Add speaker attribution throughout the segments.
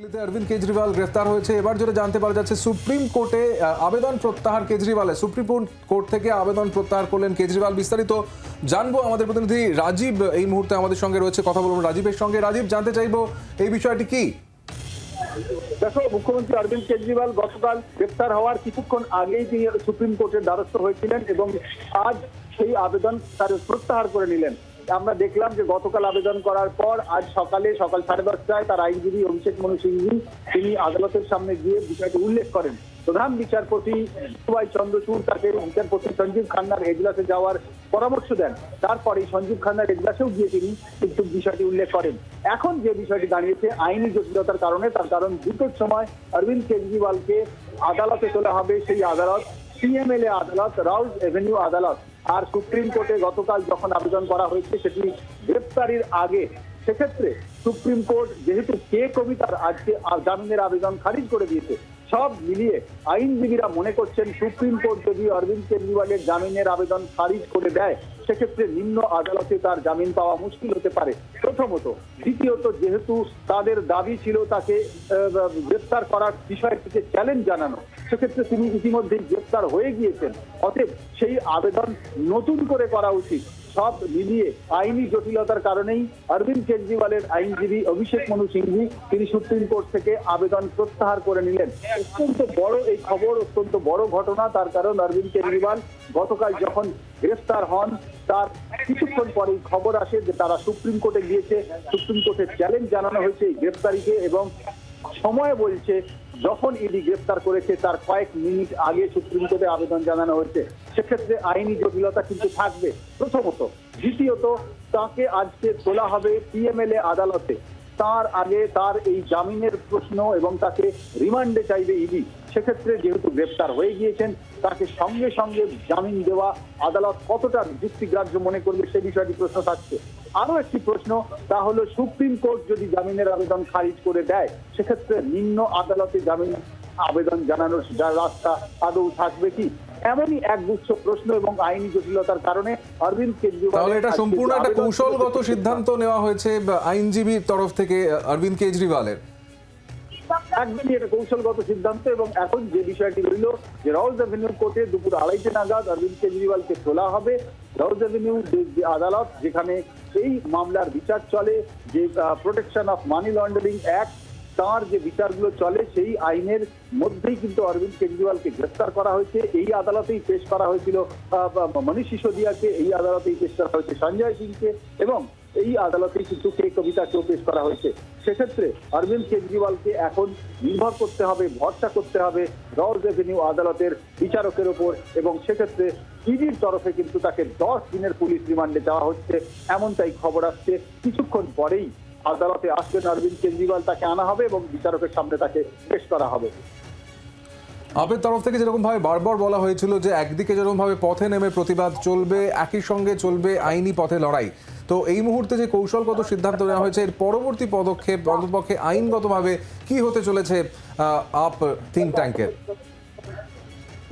Speaker 1: দিল্লিতে অরবিন্দ কেজরিওয়াল গ্রেফতার হয়েছে। এবার যেটা জানতে পারা যাচ্ছে, সুপ্রিম কোর্টে আবেদন প্রত্যাহার কেজরিওয়ালের সুপ্রিম কোর্ট থেকে আবেদন প্রত্যাহার করলেন কেজরিওয়াল। বিস্তারিত জানব আমাদের প্রতিনিধি রাজীব, এই মুহূর্তে আমাদের সঙ্গে রয়েছে, কথা বলব রাজীবের সঙ্গে। রাজীব, জানতে চাইব এই বিষয়টি কি?
Speaker 2: দেখো, মুখ্যমন্ত্রী অরবিন্দ কেজরিওয়াল গতকাল গ্রেপ্তার হওয়ার কিছুক্ষণ আগেই তিনি সুপ্রিম কোর্টের দ্বারস্থ হয়েছিলেন এবং আজ সেই আবেদন তার প্রত্যাহার করে নিলেন। আমরা দেখলাম যে গতকাল আবেদন করার পর আজ সকালে, সকাল সাড়ে দশটায় তার আইনজীবী অভিষেক মনু সিংভি তিনি আদালতের সামনে গিয়ে বিষয়টি উল্লেখ করেন। প্রধান বিচারপতি ওয়াই চন্দ্রচূড় তাকে বিচারপতি সঞ্জীব খান্নার এজলাসে যাওয়ার পরামর্শ দেন। তারপরে সঞ্জীব খান্নার এজলাসেও গিয়ে তিনি কিন্তু বিষয়টি উল্লেখ করেন। এখন যে বিষয়টি দাঁড়িয়েছে, আইনি জটিলতার কারণে তার কারণ দুটোর সময় অরবিন্দ কেজরিওয়ালকে আদালতে তোলা হবে। সেই আদালত, সিএমএলএ আদালত রাউজ এভিনিউ আদালত আর সুপ্রিম কোর্টে গতকাল যখন আবেদন করা হয়েছে সেটি গ্রেপ্তারির আগে, সেক্ষেত্রে সুপ্রিম কোর্ট যেহেতু কে কবিতার আজকে জামিনের আবেদন খারিজ করে দিয়েছে সব মিলিয়ে আইনজীবীরা মনে করছেন সুপ্রিম কোর্ট যদি অরবিন্দ কেজরিওয়ালের জামিনের আবেদন খারিজ করে দেয়, সেক্ষেত্রে নিম্ন আদালতে তার জামিন পাওয়া মুশকিল হতে পারে। প্রথমত, দ্বিতীয়ত, যেহেতু তাদের দাবি ছিল তাকে গ্রেপ্তার করার বিষয়টিকে চ্যালেঞ্জ জানানো, সেক্ষেত্রে তিনি ইতিমধ্যেই গ্রেপ্তার হয়ে গিয়েছেন। অতএব সেই আবেদন নতুন করে করা উচিত। সব মিলিয়ে আইনি জটিলতার কারণেই অরবিন্দ কেজরিওয়ালের আইনজীবী অভিষেক মনু সিংভি তিনি সুপ্রিম কোর্ট থেকে আবেদন প্রত্যাহার করে নিলেন। অত্যন্ত বড় এই খবর, অত্যন্ত বড় ঘটনা, তার কারণ অরবিন্দ কেজরিওয়াল গতকাল যখন গ্রেফতার হন, তার কিছুক্ষণ পরেই খবর আসে যে তারা সুপ্রিম কোর্টে গিয়েছে। সুপ্রিম কোর্টে চ্যালেঞ্জ জানানো হয়েছে এই গ্রেফতারিকে এবং সময় বলছে, যখন ইডি গ্রেফতার করেছে, তার কয়েক মিনিট আগে সুপ্রিম কোর্টে আবেদন জানানো হয়েছে। সেক্ষেত্রে আইনি জটিলতা কিন্তু থাকবে, প্রথমত। দ্বিতীয়ত, তাকে আজকে তোলা হবে পিএমএলএ আদালতে। তার আগে তার এই জামিনের প্রশ্ন এবং তাকে রিমান্ডে চাইবে ইডি। সেক্ষেত্রে যেহেতু গ্রেপ্তার হয়ে গিয়েছেন, তাকে সঙ্গে সঙ্গে জামিন দেওয়া আদালত কতটা যুক্তিগ্রাহ্য মনে করবে, সে বিষয়টি প্রশ্ন থাকছে। আরও একটি প্রশ্ন তা হলো সুপ্রিম কোর্ট যদি জামিনের আবেদন খারিজ করে দেয় সেক্ষেত্রে নিম্ন আদালতে জামিন আবেদন জানানোর যা রাস্তা আদৌ থাকবে কি? এমনই একগুচ্ছ প্রশ্ন এবং আইনি জটিলতার কারণে অরবিন্দ কেজরিওয়াল
Speaker 1: তাহলে এটা সম্পূর্ণ একটা কৌশলগত সিদ্ধান্ত নেওয়া হয়েছে আইনজীবীর তরফ থেকে অরবিন্দ কেজরিওয়ালের।
Speaker 2: একদমই এটা কৌশলগত সিদ্ধান্ত এবং এখন যে বিষয়টি রইল যে রাউজ অ্যাভিনিউ কোর্টে দুপুর আড়াইটে নাগাদ অরবিন্দ কেজরিওয়ালকে তোলা হবে। রাউজ অ্যাভিনিউ যে আদালত যেখানে এই মামলার বিচার চলে, যে protection of money laundering act তার যে বিচারগুলো চলে সেই আইনের মধ্যেই কিন্তু অরবিন্দ কেজরিওয়ালকে গ্রেফতার করা হয়েছে। এই আদালতেই পেশ করা হয়েছিল মনীষ সিসোদিয়াকে, এই আদালতেই পেশ করা হয়েছে সঞ্জয় সিংকে এবং এই আদালতেই কিন্তু কে কবিতাকেও পেশ করা হয়েছে। সেক্ষেত্রে অরবিন্দ কেজরিওয়ালকে এখন নির্ভর করতে হবে, ভরসা করতে হবে রজ এভিনিউ আদালতের বিচারকের ওপর এবং সেক্ষেত্রে ইডির তরফে কিন্তু তাকে দশ দিনের পুলিশ রিমান্ডে দেওয়া হচ্ছে, এমনটাই খবর আসছে। কিছুক্ষণ পরেই আদালতে আসবেন অরবিন্দ কেজরিওয়াল, তাকে আনা হবে এবং বিচারকের সামনে তাকে পেশ করা হবে।
Speaker 1: আপের তরফ থেকে যেরকম ভাবে বারবার বলা হয়েছিল যে একদিকে যেরকম ভাবে পথে নেমে প্রতিবাদ চলবে, একই সঙ্গে চলবে আইনি পথে লড়াই। তো এই মুহূর্তে যে কৌশলগত সিদ্ধান্ত নেওয়া হয়েছে, এর পরবর্তী পদক্ষেপ অন্তপক্ষে আইনগতভাবে কি হতে চলেছে আপ থিঙ্ক ট্যাঙ্কের?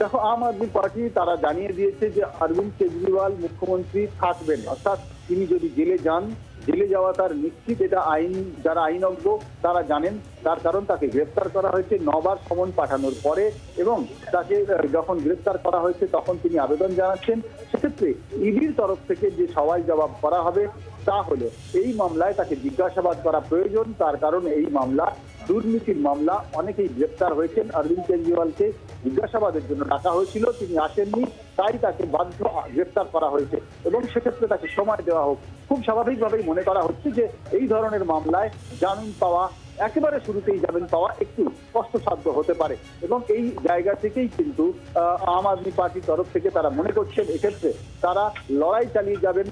Speaker 2: দেখো, আম আদমি পার্টি তারা জানিয়ে দিয়েছে যে অরবিন্দ কেজরিওয়াল মুখ্যমন্ত্রী থাকবেন, অর্থাৎ তিনি যদি জেলে যান, জেলে যাওয়া তার নিশ্চিত এটা আইন, যারা আইনজ্ঞ, তারা জানেন। তার কারণ তাকে গ্রেফতার করা হয়েছে, নবার সমন পাঠানোর পরে এবং তাকে যখন গ্রেফতার করা হয়েছে, তখন তিনি আবেদন জানাচ্ছেন। সেক্ষেত্রে ইডির তরফ থেকে যে সওয়াল জবাব করা হবে, তা হলো, এই মামলায় তাকে জিজ্ঞাসাবাদ করা প্রয়োজন। তার কারণ এই মামলা দুর্নীতির মামলা। অনেকেই গ্রেপ্তার হয়েছেন। অরবিন্দ কেজরিওয়ালকে জিজ্ঞাসাবাদের জন্য ডাকা হয়েছিল, তিনি আসেননি, তাই তাকে বাধ্য গ্রেপ্তার করা হয়েছে এবং সেক্ষেত্রে তাকে সময় দেওয়া হোক। খুব স্বাভাবিকভাবেই মনে করা হচ্ছে যে এই ধরনের মামলায় জামিন পাওয়া, একেবারে শুরুতেই জামিন পাওয়া একটু কষ্টসাধ্য হতে পারে এবং এই জায়গা থেকেই কিন্তু আম আদমি পার্টির তরফ থেকে তারা মনে করছেন এক্ষেত্রে তারা লড়াই চালিয়ে যাবেন,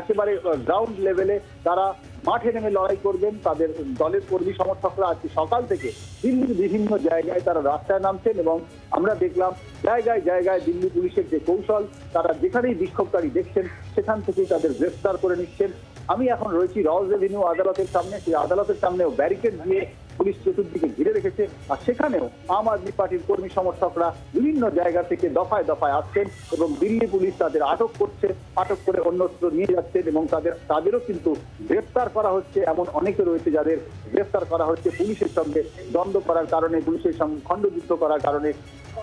Speaker 2: একেবারে গ্রাউন্ড লেভেলে তারা মাঠে নেমে লড়াই করবেন, তাদের দলের কর্মী সমর্থকরা আজকে সকাল থেকে দিল্লির বিভিন্ন জায়গায় তারা রাস্তায় নামছেন এবং আমরা দেখলাম জায়গায় জায়গায় দিল্লি পুলিশের যে কৌশল, তারা যেখানেই বিক্ষোভকারী দেখছেন, সেখান থেকেই তাদের গ্রেফতার করে নিচ্ছেন। আমি এখন রয়েছি রস রেভিনিউ আদালতের সামনে, সেই আদালতের সামনেও ব্যারিকেড দিয়ে পুলিশ চতুর্দিকে ঘিরে রেখেছে আর সেখানেও আম আদমি পার্টির কর্মী সমর্থকরা বিভিন্ন জায়গা থেকে দফায় দফায় আসছেন এবং দিল্লি পুলিশ তাদের আটক করছে, আটক করে অন্যত্র নিয়ে যাচ্ছেন এবং তাদের, তাদেরও কিন্তু গ্রেফতার করা হচ্ছে। এমন অনেকে রয়েছে যাদের গ্রেফতার করা হচ্ছে পুলিশের সঙ্গে দ্বন্দ্ব করার কারণে, পুলিশের সঙ্গে খণ্ডযুদ্ধ করার কারণে।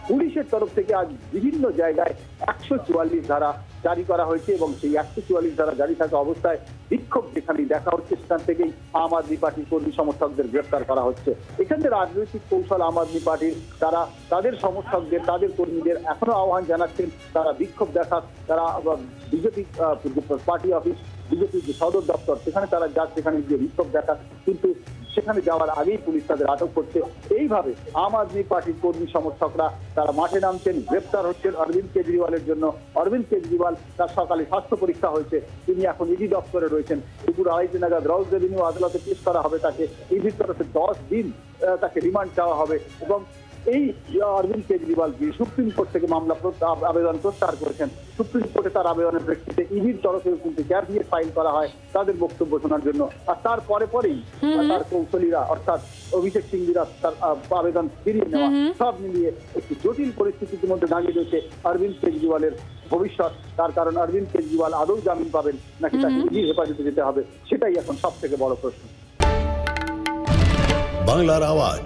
Speaker 2: পুলিশের তরফ থেকে আজ বিভিন্ন জায়গায় একশো চুয়াল্লিশ ধারা জারি করা হয়েছে এবং সেই একশো চুয়াল্লিশ ধারা জারি থাকা অবস্থায় বিক্ষোভ যেখানে দেখা হচ্ছে, সেখান থেকেই আম আদমি পার্টির কর্মী সমর্থকদের গ্রেফতার করা হচ্ছে। এখানে রাজনৈতিক কৌশল আম আদমি পার্টির তারা, তাদের সমর্থকদের, তাদের কর্মীদের এখনও আহ্বান জানাচ্ছেন, তারা বিক্ষোভ দেখাক, তারা বিজেপি পার্টি অফিস, বিজেপির যে সদর দপ্তর, সেখানে তারা যা সেখানে গিয়ে বিক্ষোভ দেখাক। কিন্তু সেখানে যাওয়ার আগেই পুলিশ তাদের আটক করছে। এইভাবে আম আদমি পার্টির কর্মী সমর্থকরা তারা মাঠে নামছেন। গ্রেপ্তার হচ্ছেন অরবিন্দ কেজরিওয়ালের জন্য। অরবিন্দ কেজরিওয়াল তার সকালে স্বাস্থ্য পরীক্ষা হয়েছে। তিনি এখন ইডি দপ্তরে রয়েছেন। দুপুর আড়াইটে নাগাদ রাউজ রেভিনিউ আদালতে পেশ করা হবে তাকে। ইডির তরফে দশ দিন তাকে রিমান্ড চাওয়া হবে এবং এই অরবিন্দ কেজরিওয়াল যে সুপ্রিম কোর্ট থেকে মামলা আবেদন প্রত্যাহার করেছেন সুপ্রিম কোর্টে তার আবেদনের প্রেক্ষিতে ইডির তরফেও কিন্তু ক্যাবিনেট ফাইল করা হয় তাদের বক্তব্য শোনার জন্য। আর তারপরে পরেই তার কৌশলীরা অর্থাৎ অভিষেক সিংহীরা তার আবেদন ফিরিয়ে নেওয়া সব মিলিয়ে একটি জটিল পরিস্থিতির মধ্যে দাঁড়িয়ে রয়েছে অরবিন্দ কেজরিওয়ালের ভবিষ্যৎ। তার কারণ অরবিন্দ কেজরিওয়াল আদৌ জামিন পাবেন নাকি তাকে ইডির হেফাজতে যেতে হবে সেটাই এখন সব থেকে বড় প্রশ্ন।
Speaker 3: বাংলার আওয়াজ